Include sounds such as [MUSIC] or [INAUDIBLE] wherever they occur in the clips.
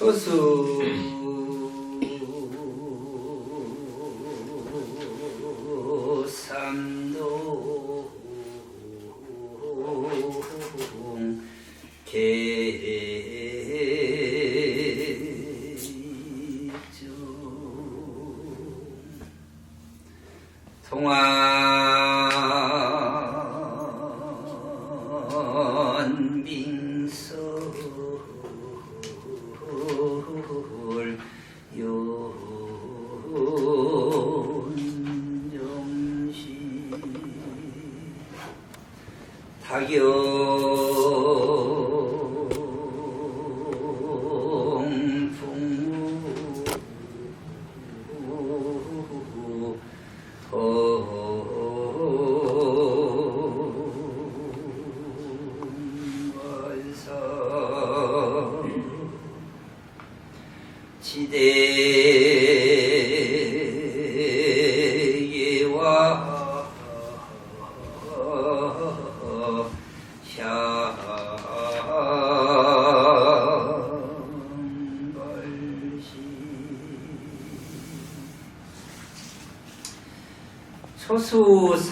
소수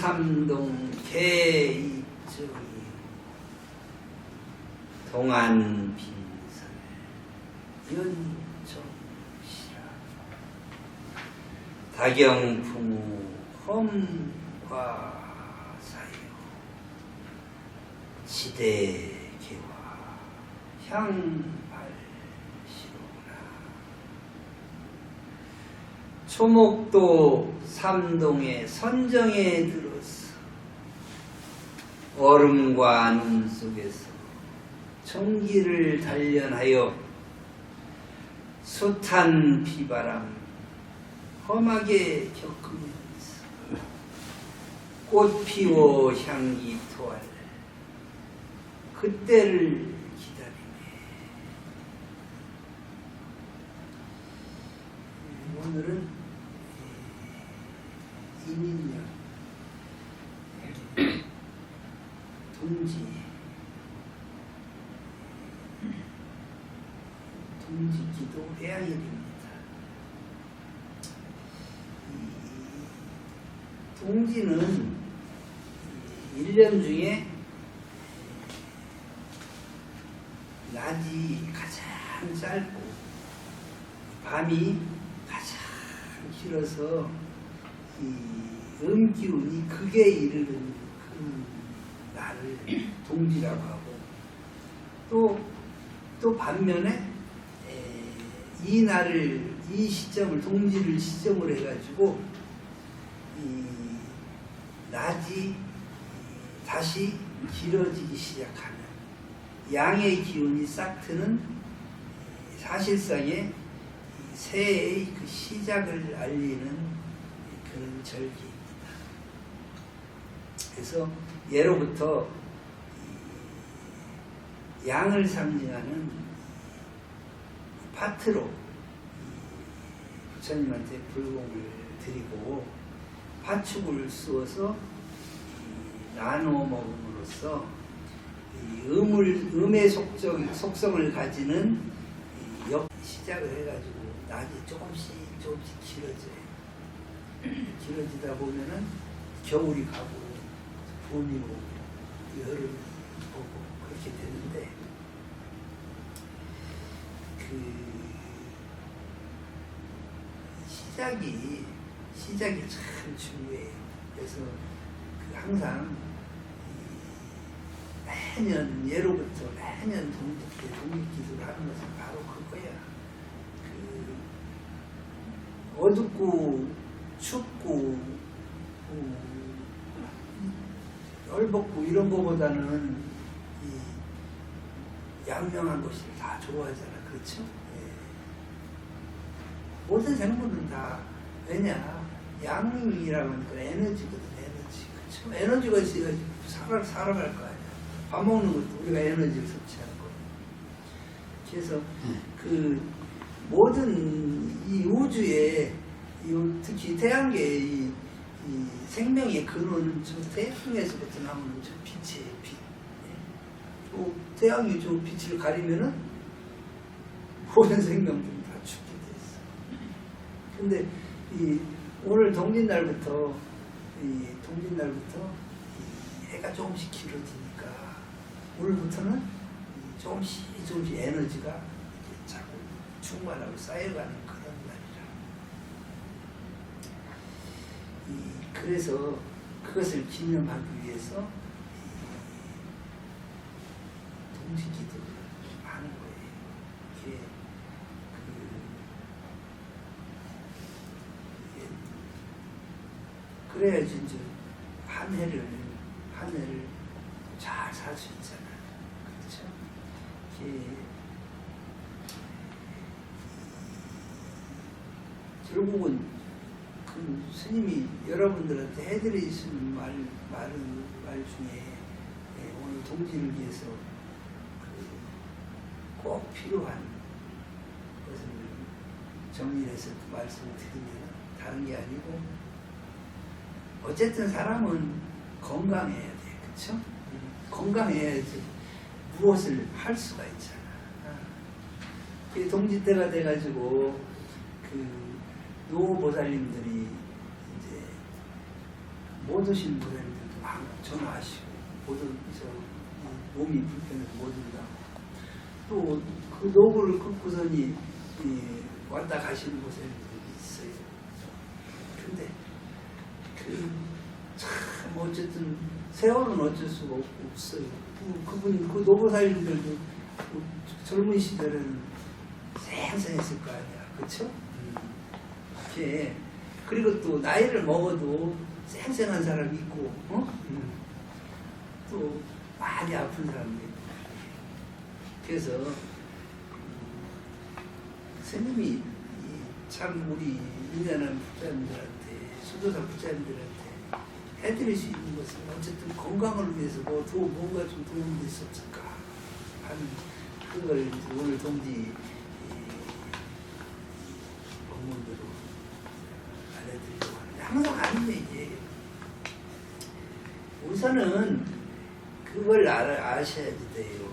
삼동 개이증이 동안 빈설 연정시라. 다경풍우 험과사요 지대개와 향발시로구나 초목도 삼동의 선정에 들어서 얼음과 눈 속에서 전기를 단련하여 숱한 비바람 험하게 겪으면서 꽃 피워 향기 토할 그때를 기다리네. 오늘은 이민년 동지 동지기도 해양일입니다. 이 동지는 1년 중에 낮이 가장 짧고 밤이 가장 길어서 이 음기운이 극에 이르는 그 나를 동지라고 하고 또, 또 반면에 에, 이 날을 이 시점을 동지를 시점으로 해가지고 이 낮이 다시 길어지기 시작하는 양의 기운이 싹 트는 사실상의 새해의 그 시작을 알리는 그런 절기입니다. 그래서 예로부터 이 양을 상징하는 파트로 부처님한테 불공을 드리고 파축을 쑤어서 이 나누어 먹음으로써 이 음을, 음의 속적, 속성을 가지는 이 역, 시작을 해가지고 낮이 조금씩 조금씩 길어져요. 길어지다 보면은 겨울이 가고 봄이 오고 여름이 오고 그렇게 되는데 그 시작이 시작이 참 중요해요. 그래서 그 항상 이 매년 예로부터 매년 동짓기 동짓기도를 하는 것은 바로 그거야. 그 어둡고 춥고 어, 열벗고 이런 거보다는 이 양명한 것이 다 좋아하잖아. 그렇죠? 예. 모든 생물은 다 왜냐 양이라고 하니까 에너지거든 에너지 그렇죠? 에너지가 있어야 살아, 살아갈 거 아니야 밥 먹는 것도 우리가 에너지를 섭취하는 거 그래서 그 모든 이 우주에 이 특히 태양계의 이, 이 생명의 근원은 저 태양에서부터 나오는 저 빛이에요 빛 예. 또 태양이 저 빛을 가리면은 모든 생명들이 다 죽게 돼 있어. 근데 이 오늘 동짓날부터 이 동짓날부터 이 해가 조금씩 길어지니까 오늘부터는 이 조금씩 조금씩 에너지가 자꾸 충만하고 쌓여가는 그런 날이라. 이 그래서 그것을 기념하기 위해서 이 동지기도를 하는 거예요. 이게 그 이게 그래야지 이제 한 해를 한 해를 잘 살 수 있잖아요. 그렇죠? 이게 결국은 그 스님이 여러분들한테 해드리시는 말, 말은, 말 중에 예, 오늘 동지를 위해서 그꼭 필요한 것을 정리해서 그 말씀을 드리면 다른 게 아니고 어쨌든 사람은 건강해야 돼. 그쵸? 건강해야지 무엇을 할 수가 있잖아. 그 동지 때가 돼가지고 그 노보살님들이 이제 못 오신 보살님들도 막 전화하시고 못 오- 저 몸이 불편해서 못 온다고 또그 노고를 끊고서니 이 왔다 가시는 보살님들이 있어요. 근데 그 참 어쨌든 세월은 어쩔 수가 없- 없어요. 그, 그분 그 노보살님들도 그 젊은 시절에는 생생했을 거 아니야, 그렇죠? 이렇게 그리고 또 나이를 먹어도 생생한 사람이 있고, 어? 음. 또 많이 아픈 있고. 그래서 음, 스님이 이참 우리 인간한 부자님들한테 수도사 부자님들한테 해드릴 수 있는 것은 어쨌든 건강을 위해서 뭐 도, 뭔가 좀 도움이 될수 없을까 하는 그걸 오늘 동지 이 법문으로 알려드리려고 하는데 항상 아는 얘기예요. 우선은 그걸 알아, 아셔야 돼요.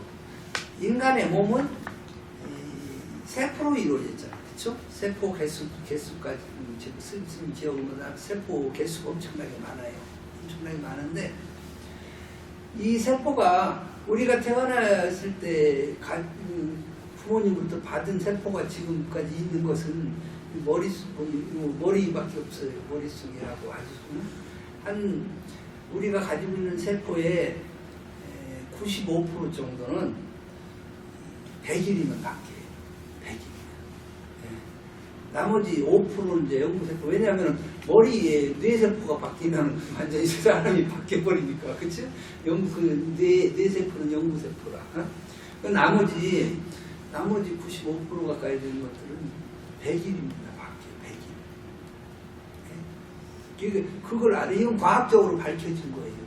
인간의 몸은 이 세포로 이루어졌잖아요. 그렇죠? 세포 개수, 개수까지 음, 지금 기억은 세포 개수가 엄청나게 많아요. 엄청나게 많은데 이 세포가 우리가 태어났을 때 가, 그 부모님부터 받은 세포가 지금까지 있는 것은 이 머릿속, 이 머리밖에 없어요. 머릿속이라고 아주 음? 한 우리가 가지고 있는 세포의 95% 정도는 100일이면 바뀌어요. 100일이면. 나머지 5%는 이제 영구세포. 왜냐하면 머리에 뇌세포가 바뀌면 완전히 [LAUGHS] 사람이 바뀌어버리니까. 그치? 영, 그 뇌, 뇌세포는 영구세포라. 어? 그 나머지, 나머지 95% 가까이 되는 것들은 100일입니다. 바뀌어요. 100일. 그, 그걸 알아요. 이건 과학적으로 밝혀진 거예요.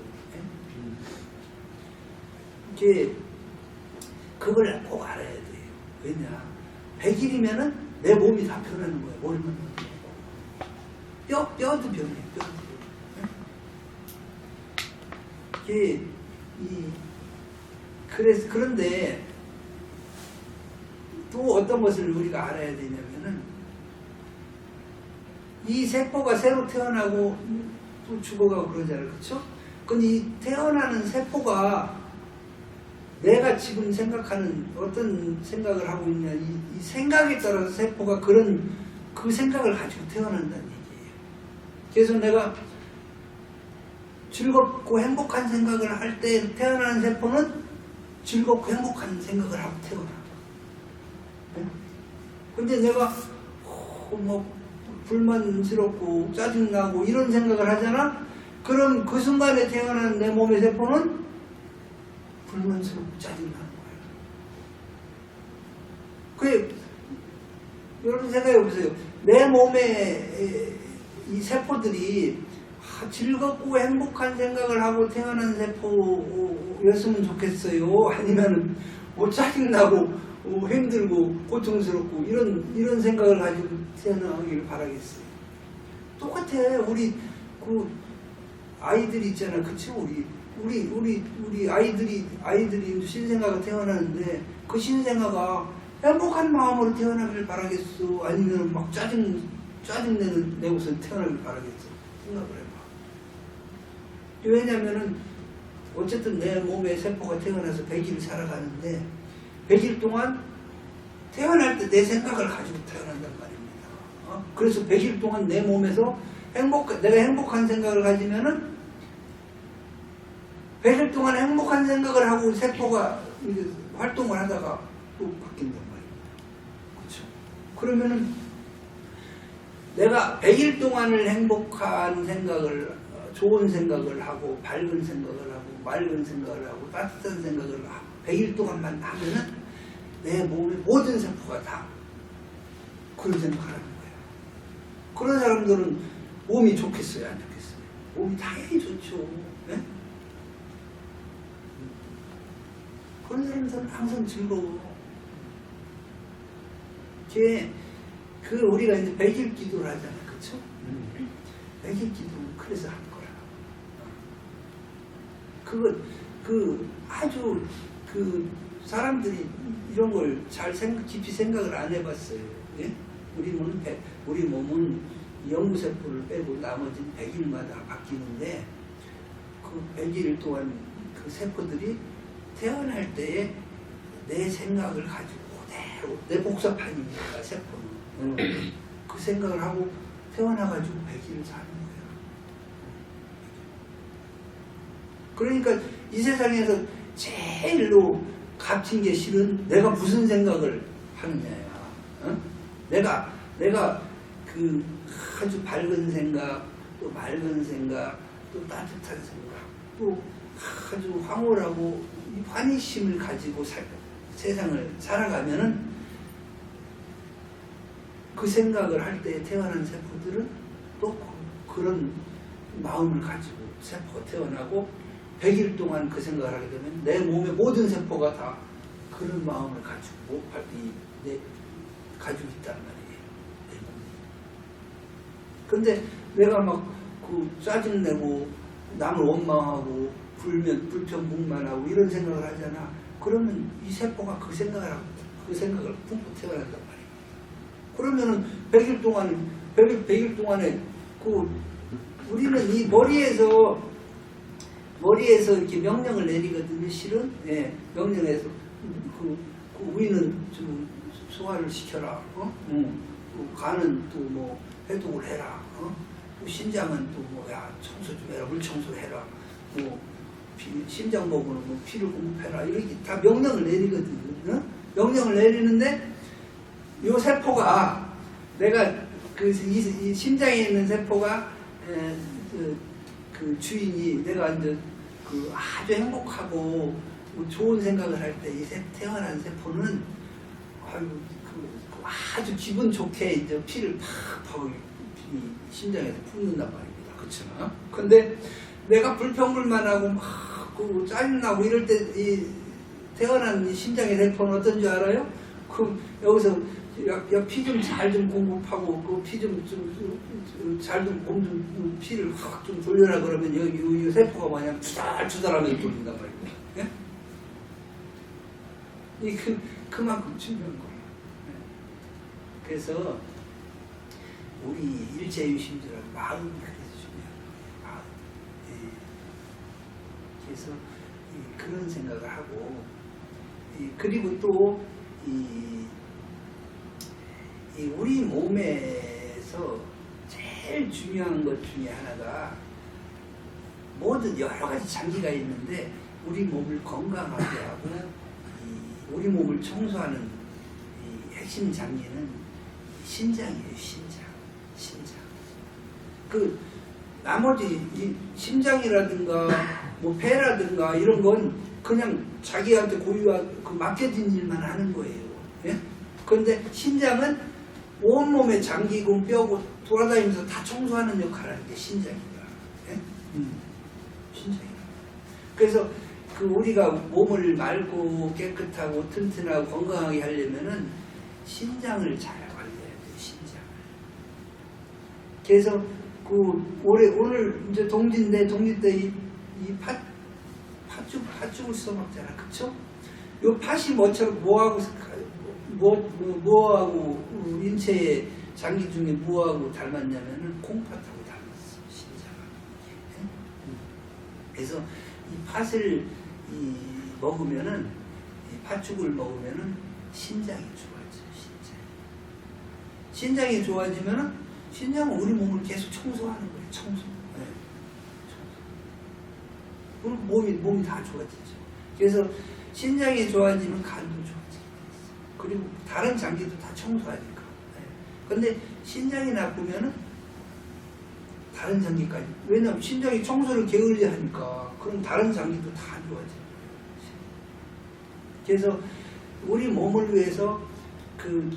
예? 이게 그걸 꼭 알아야 돼요. 왜냐? 100일이면은 내 몸이 다 변하는 거예요. 머리만 뼈, 뼈도 변해, 뼈도. 예? 이게, 이, 그래서, 그런데 또 어떤 것을 우리가 알아야 되냐면은 이 세포가 새로 태어나고 또 죽어가고 그러잖아요. 그쵸? 근데 이 태어나는 세포가 내가 지금 생각하는 어떤 생각을 하고 있냐 이, 이 생각에 따라서 세포가 그런 그 생각을 가지고 태어난다는 얘기예요. 그래서 내가 즐겁고 행복한 생각을 할 때 태어나는 세포는 즐겁고 행복한 생각을 하고 태어나. 네? 근데 내가 어, 뭐 불만스럽고 짜증나고 이런 생각을 하잖아. 그럼 그 순간에 태어난 내 몸의 세포는 불만스럽고 짜증나는 거예요. 그 여러분 생각해 보세요. 내 몸에 이 세포들이 아, 즐겁고 행복한 생각을 하고 태어난 세포였으면 좋겠어요. 아니면은 뭐 짜증나고 어, 힘들고 고통스럽고 이런 이런 생각을 가지고 태어나기를 바라겠어요. 똑같아. 우리 그 아이들 있잖아. 그치 우리 우리 우리 우리 아이들이 아이들이 신생아가 태어나는데 그 신생아가 행복한 마음으로 태어나길 바라겠어. 아니면 막 짜증 짜증 내는 내고서 태어나길 바라겠어. 생각을 해봐. 왜냐면은 어쨌든 내 몸에 세포가 태어나서 100일 살아가는데 100일 동안 태어날 때 내 생각을 가지고 태어난단 말입니다. 어? 그래서 100일 동안 내 몸에서 행복, 내가 행복한 생각을 가지면은 100일 동안 행복한 생각을 하고 세포가 활동을 하다가 또 바뀐단 말입니다. 그렇죠? 그러면은 내가 100일 동안을 행복한 생각을 어, 좋은 생각을 하고 밝은 생각을 하고 맑은 생각을 하고 따뜻한 생각을 하고 100일 동안만 하면은 내 몸의 모든 세포가 다 그런 생각을 하는 거예요. 그런 사람들은 몸이 좋겠어요, 안 좋겠어요? 몸이 당연히 좋죠. 네? 그런 사람들은 항상 즐거워. 걔, 그 우리가 이제 백일 기도를 하잖아, 그쵸? 백일 기도 그래서 한 거라. 그건 그 아주 그 사람들이 이런 걸 잘 생각, 깊이 생각을 안 해봤어요. 예? 우리 몸은 백- 우리 몸은 영구세포를 빼고 나머지 100일마다 바뀌는데 그 100일 동안 그 세포들이 태어날 때에 내 생각을 가지고 그대로 내 복사판이니까 세포는 어, 그 생각을 하고 태어나가지고 100일을 사는 거야. 그러니까 이 세상에서 제일로 값진 게 실은 내가 무슨 생각을 하느냐야. 어? 내가 내가 그 아주 밝은 생각, 또 맑은 생각, 또 따뜻한 생각, 또 아주 황홀하고 이 환희심을 가지고 살, 세상을 살아가면은 그 생각을 할 때 태어난 세포들은 또 그- 그런 마음을 가지고 세포가 태어나고 100일 동안 그 생각을 하게 되면 내 몸의 모든 세포가 다 그런 마음을 가지고 이, 내, 가지고 있단 말이에요. 내 몸이. 근데 내가 막 그 짜증내고 남을 원망하고 불면 불평불만하고 이런 생각을 하잖아. 그러면 이 세포가 그 생각을 하고 그 생각을 품고 태어난단 말이에요. 그러면은 100일 동안 100일, 100일 동안에 그 우리는 이 머리에서 머리에서 이렇게 명령을 내리거든요. 실은 예, 명령에서 그, 그 우리는 좀 소화를 시켜라. 어? 응. 그 간은 또 뭐 해독을 해라. 어? 또 신장은 또 뭐야 청소 좀 해라. 물 청소를 해라. 뭐 피- 심장 보고는 뭐 피를 공급해라 이렇게 다 명령을 내리거든. 어? 명령을 내리는데 요 세포가 내가 그 이, 이 심장에 있는 세포가 에, 그, 그 주인이 내가 이제 그 아주 행복하고 뭐 좋은 생각을 할 때 이 태어난 세포는 아유 그, 그 아주 기분 좋게 이제 피를 팍팍 이 심장에서 뿜는단 말입니다. 그렇잖아. 근데 내가 불평불만하고 막 그 짜증나고 이럴 때 이 태어난 이 심장의 세포는 어떤 줄 알아요? 그 여기서 피좀 잘 좀 공급하고 그 피 좀 좀잘좀 몸 좀 피를 확 좀 돌려라 그러면 여기 이 세포가 마냥 주달주달하면서 돌린단 말입니다. 예? 이 그, 그만큼 중요한 거예요. 예. 그래서 우리 일제유심들은 마음이 그래서 중요해요. 마음. 예. 그래서 이 그런 생각을 하고 이 그리고 또 이, 이 우리 몸에서 제일 중요한 것 중에 하나가 모든 여러 가지 장기가 있는데 우리 몸을 건강하게 하고 이 우리 몸을 청소하는 이 핵심 장기는 심장이에요, 심장. 심장. 그 나머지 이 심장이라든가 뭐 배라든가 이런 건 그냥 자기한테 고유한 그 맡겨진 일만 하는 거예요. 예? 그런데 심장은 온몸의 장기고 뼈고 돌아다니면서 다 청소하는 역할을 하는 게 심장이다. 예? 음, 심장이다. 그래서 그 우리가 몸을 맑고 깨끗하고 튼튼하고 건강하게 하려면은 심장을 잘 관리해야 돼요. 심장을. 그래서 그 올해 오늘 이제 동지인데 동지 때이 팥 팥죽 팥죽을 써 먹잖아, 그쵸? 요 팥이 뭐처럼 뭐하고 뭐, 뭐 뭐하고 인체의 장기 중에 뭐하고 닮았냐면은 콩팥하고 닮았어. 예? 음. 그래서 이 팥을 이 먹으면은 이 팥죽을 먹으면은 신장이 좋아져, 신장. 신장이 좋아지면은 신장은 우리 몸을 계속 청소하는 거예요, 청소. 네. 청소. 그럼 몸이 몸이 다 좋아지죠. 그래서 신장이 좋아지면 간도 좋아지고 그리고 다른 장기도 다 청소하니까. 네. 근데 신장이 나쁘면은 다른 장기까지. 왜냐면 신장이 청소를 게을리 하니까 그럼 다른 장기도 다안 좋아져요. 그래서 우리 몸을 위해서 그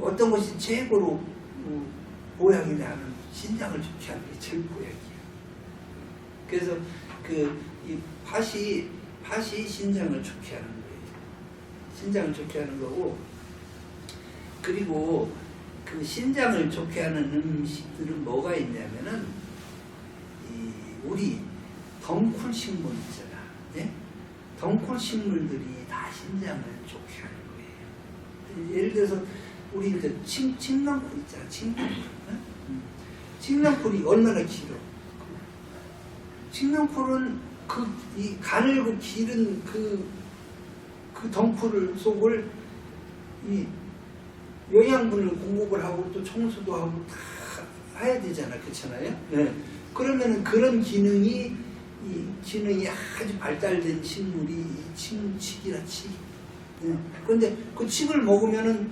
어떤 것이 최고로 뭐 보약이냐 하면 신장을 좋게 하는 게 제일 보약이에요. 그래서 그 이 팥이 팥이 신장을 좋게 하는 거예요. 신장을 좋게 하는 거고 그리고 그 신장을 좋게 하는 음식들은 뭐가 있냐면은 이 우리 덩쿨 식물 있잖아. 예? 덩쿨 식물들이 다 신장을 좋게 하는 거예요. 예를 들어서 우리 이제 침, 침낭풀 있잖아. 침낭풀. 응? 음. 침낭풀이 얼마나 길어? 침낭풀은 그 이 가늘고 길은 그, 그 덩쿨을 속을 이 영양분을 공급을 하고 또 청소도 하고 다 해야 되잖아. 그렇잖아요? 네. 그러면은 그런 기능이 이 기능이 아주 발달된 식물이 이 침, 칡이라 칡. 네. 그런데 그 칡을 먹으면은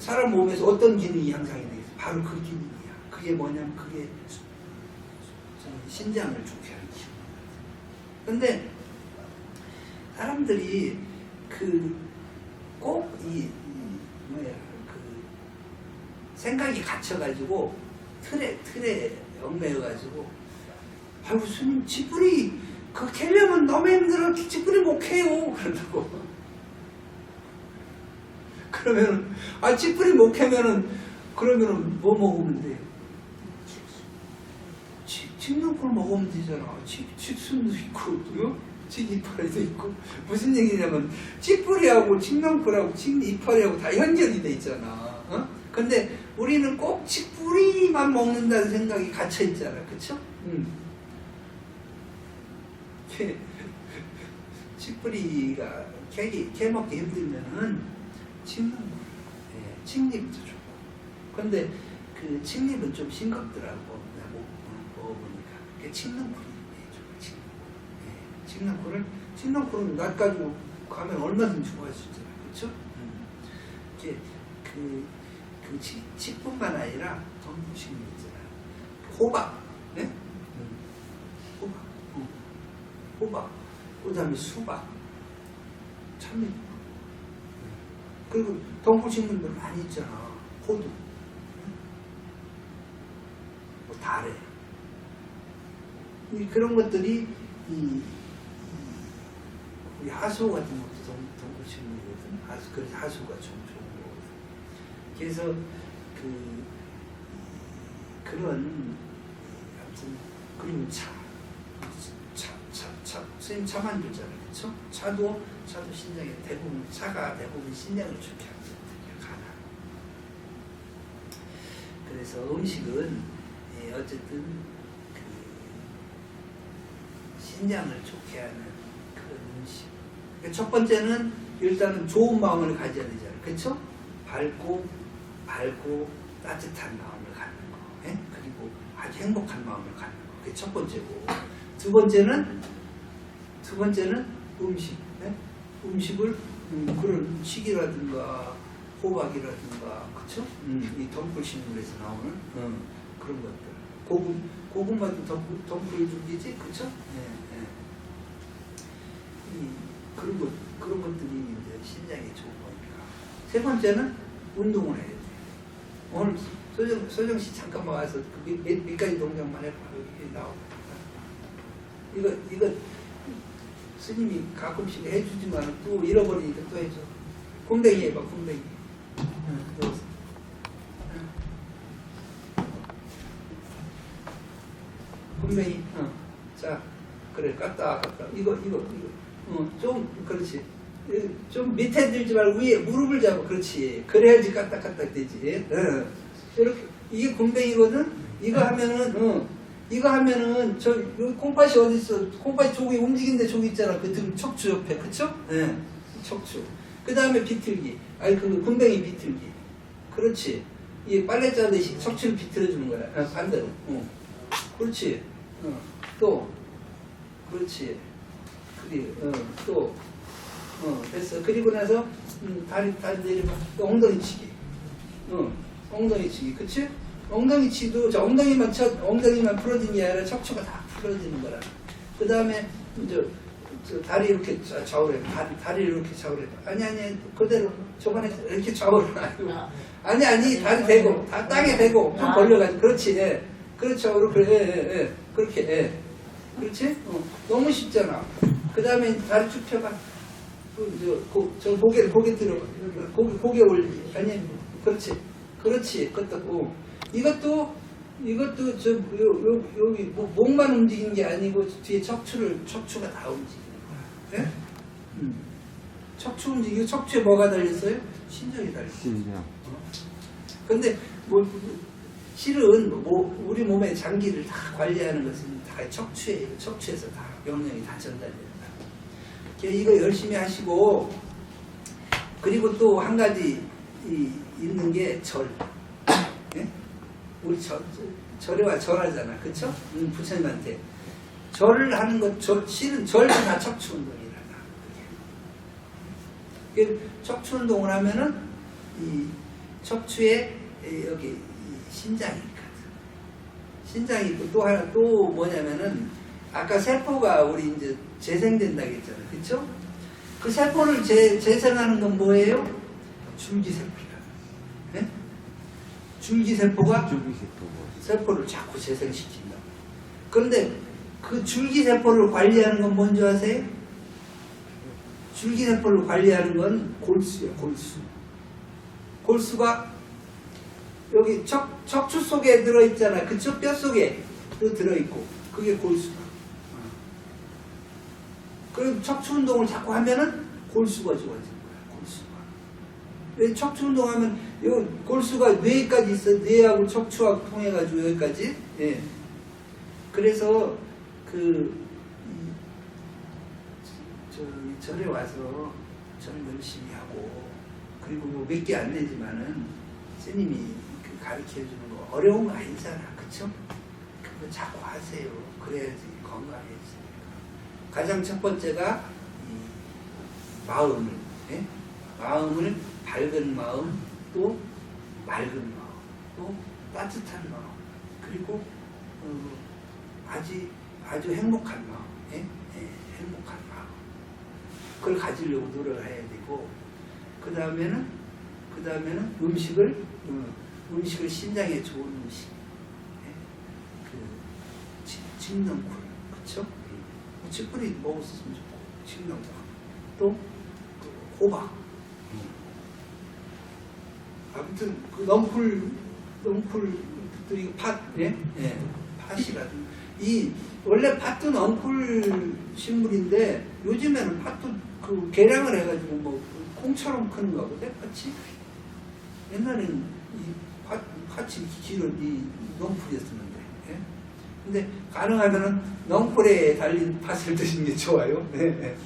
사람 몸에서 어떤 기능이 향상이 되겠어? 바로 그 기능이야. 그게 뭐냐면 그게 신장을 좋게 하는 기능. 근데 사람들이 그 꼭 이 뭐야 그 생각이 갇혀가지고 틀에 틀에 얽매여가지고 아이고 스님 쥐뿌리 그 캐려면 너무 힘들어 쥐뿌리 못 캐요 그런다고 [LAUGHS] 그러면은 아 쥐뿌리 못 캐면은 그러면은 뭐 먹으면 돼요? 칡눈풀 먹으면 되잖아. 칡, 칡순도 있고, 어? 칡이파리도 있고. 무슨 얘기냐면, 칡뿌리하고 칡눈풀하고 칡이파리하고 다 연결이 돼 있잖아. 어? 근데 우리는 꼭 칡뿌리만 먹는다는 생각이 갇혀 있잖아. 그쵸? 응. [LAUGHS] 캐, 칡뿌리가 캐기, 캐먹기 힘들면은 칡눈풀, 예, 칡잎도 좋고. 근데 그 칡잎은 좀 싱겁더라고. 먹어보니까. 그게 칡눈풀이 좋아, 칡눈풀. 예, 칭낭코를 칭낭코는 낫 가지고 가면 얼마든지 좋아할 수 있잖아요. 그렇죠? 이게 그, 그 치, 치뿐만 아니라 덤부식물 있잖아요. 호박, 네? 호박, 어. 호박, 그 다음에 수박, 참외, 그리고 덩굴식물들 많이 있잖아. 호두, 뭐. 이 그런 것들이 이, 이 우리 하수 같은 것도 덩, 덩굴식물이거든. 하수, 그래서 하수가 좀 좋은 거거든. 그래서 그 그런 아무튼 그리고 차, 차, 차, 차, 선생님 차만 줬잖아요, 그렇죠? 차도 차도 신장에 대부분 차가 대부분 신장을 하거든요, 가나. 그래서 음식은 예, 어쨌든 그 신장을 좋게 하는 그런 음식. 그러니까 첫 번째는 일단은 좋은 마음을 가져야 되잖아요, 그렇죠? 밝고 밝고 따뜻한 마음을 갖는 거, 예? 그리고 아주 행복한 마음을 갖는 거. 그게 첫 번째고. 두 번째는 두 번째는 음식. 예? 음식을 음, 그런 식이라든가 호박이라든가 그쵸? 음, 이 덤불 식물에서 나오는 음, 그런 것들. 고구 고구마도 덤불 덤불 죽이지, 그쵸? 예, 예. 이, 그런 것 그런 것들이 이제 신장에 좋은 거니까. 세 번째는 운동을 해야 돼. 오늘 소정 소정 씨 잠깐만 와서 그몇 가지 동작만 해봐. 여기 나오고. 이거 이거 스님이 가끔씩 해주지만 또 잃어버리니까 또 해줘. 궁뎅이 해봐, 궁뎅이. 응, 또. 응. 궁뎅이. 어. 자, 그래, 깠다, 깠다. 이거, 이거, 이거. 어, 좀, 그렇지. 이, 좀 밑에 들지 말고 위에 무릎을 잡아. 그렇지. 그래야지 까딱까딱 되지. 어. 이렇게. 이게 궁뎅이거든? 이거 하면은, 어. 이거 하면은 저 여기 콩팥이 어디 있어? 콩팥이 저기 움직이는데 저기 있잖아. 그 등 척추 옆에 그쵸? 예, 척추. 그 다음에 비틀기. 아니 그 군뱅이 비틀기. 그렇지. 이 빨래 짜듯이 척추를 비틀어 주는 거야. 아, 반대로. 어. 그렇지. 어. 또 그렇지. 그리 어. 또 어. 됐어. 그리고 나서 음, 다리 다리 내리면 또 엉덩이 치기. 어. 엉덩이 치기. 그치? 엉덩이 치도 저 엉덩이만 쳐 엉덩이만 풀어지는 게 아니라 척추가 다 풀어지는 거라. 그 다음에 이제 저 다리 이렇게 좌- 좌우래 다리 다리 이렇게 좌우래. 아니 아니 그대로 저번에 이렇게 좌우래. [LAUGHS] 아니 아니 다리 대고 다 땅에 대고 좀 아. 벌려가지고 그렇지. 예. 그렇죠. 이렇게 예, 예, 예. 그렇게 예. 그렇지? 어. 너무 쉽잖아. 그 다음에 다리 쭉 펴봐. 그, 저, 고, 저 고개를 고개 들어 고개 고개 올리 아니 그렇지 그렇지 그것도 고 이것도 이것도 저 요, 요, 여기 뭐 목만 움직이는 게 아니고 뒤에 척추를 척추가 다 움직이는 거야. 예? 음. 척추 움직이고 척추에 뭐가 달렸어요? 신경이 달렸어. 신장. 근데 뭐 실은 뭐 우리 몸의 장기를 다 관리하는 것은 다 척추에 척추에서 다 영양이 다 전달된다. 이거 열심히 하시고 그리고 또 한 가지 이, 있는 게 절. 예? 우리 절, 절에 와 절하잖아, 그쵸? 음, 부처님한테 절을 하는 것, 절, 실은 절도 다 척추 운동이라나. 그게 척추 운동을 하면은 이 척추에 에, 여기 이 신장이 있거든. 신장이 있고 또 하나 또 뭐냐면은 아까 세포가 우리 이제 재생된다 그랬잖아. 그쵸? 그 세포를 재, 재생하는 건 뭐예요? 줄기세포야. 네? 줄기세포가 줄기세포고. 세포를 자꾸 재생시킨다. 그런데 그 줄기세포를 관리하는 건 뭔지 아세요? 줄기세포를 관리하는 건 골수야, 골수. 골수가 여기 척, 척추 속에 들어있잖아. 그쵸? 뼈 속에 또 들어있고. 그게 골수야. 그럼 척추 운동을 자꾸 하면은 골수가 골수가. 왜 척추 운동하면 요 골수가 뇌까지 있어 뇌하고 척추하고 통해가지고 여기까지 예. 그래서 그 이, 저, 절에 와서 절 열심히 하고 그리고 뭐 몇 개 안 되지만은 스님이 그 가르쳐 주는 거 어려운 거 아니잖아 그쵸? 그거 자꾸 하세요 그래야지 건강해지니까 가장 첫 번째가 이 마음을, 예? 마음을 밝은 마음, 또 맑은 마음, 또 따뜻한 마음, 그리고 어, 아주 아주 행복한 마음, 예? 예, 행복한 마음. 그걸 가지려고 노력을 해야 되고, 그 다음에는 그 다음에는 음식을 어, 음식을 신장에 좋은 음식, 예? 그 치- 칡능쿨, 그렇죠? 칡뿌리 먹었으면 좋고, 칡능쿨, 또그 호박. 아무튼 그 넝쿨 또 이거 팥, 예, 예, 팥이라든 이 원래 팥도 넝쿨 식물인데 요즘에는 팥도 그 개량을 해가지고 뭐 콩처럼 크는가 보대 팥이 옛날에는 이 팥, 팥이 길은 이 넝쿨이었었는데 예? 근데 가능하면은 넝쿨에 달린 팥을 드시는 게 좋아요. 네. 네.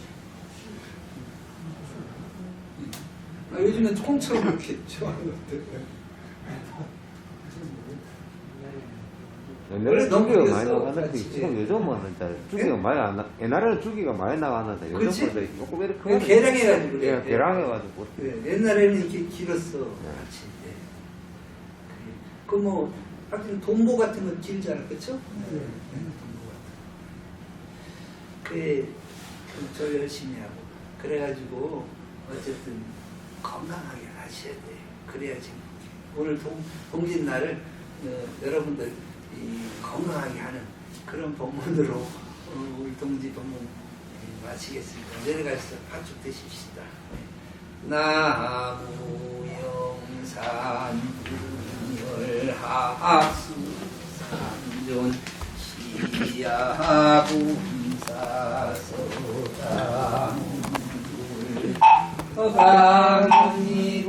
아, 요즘엔 콩처럼 이렇게 좋아하는 것들. 옛날에 주기가 많이 나가는데. 지금 요즘은 잘 주기가 많이 안 나. 옛날에는 주기가 많이 나가는데. 요즘은 조금 이렇게 그냥 개량해가지고 그래. 예, 개량해가지고 그래, 옛날에는 이렇게 길었어. 같이. 네. 그뭐 하여튼 동보 같은 건 길잖아, 그렇죠? 네. 동보 같은. 그래, 저 열심히 하고 그래가지고 어쨌든 건강하게 하셔야 돼. 그래야지. 오늘 동, 동짓날을 어, 여러분들 이 건강하게 하는 그런 법문으로 어, 우리 동지 법문 예, 마치겠습니다. 내려가서 파축 되십시다. 나무 영산 불열하수 산존 시야분사서당 아멘.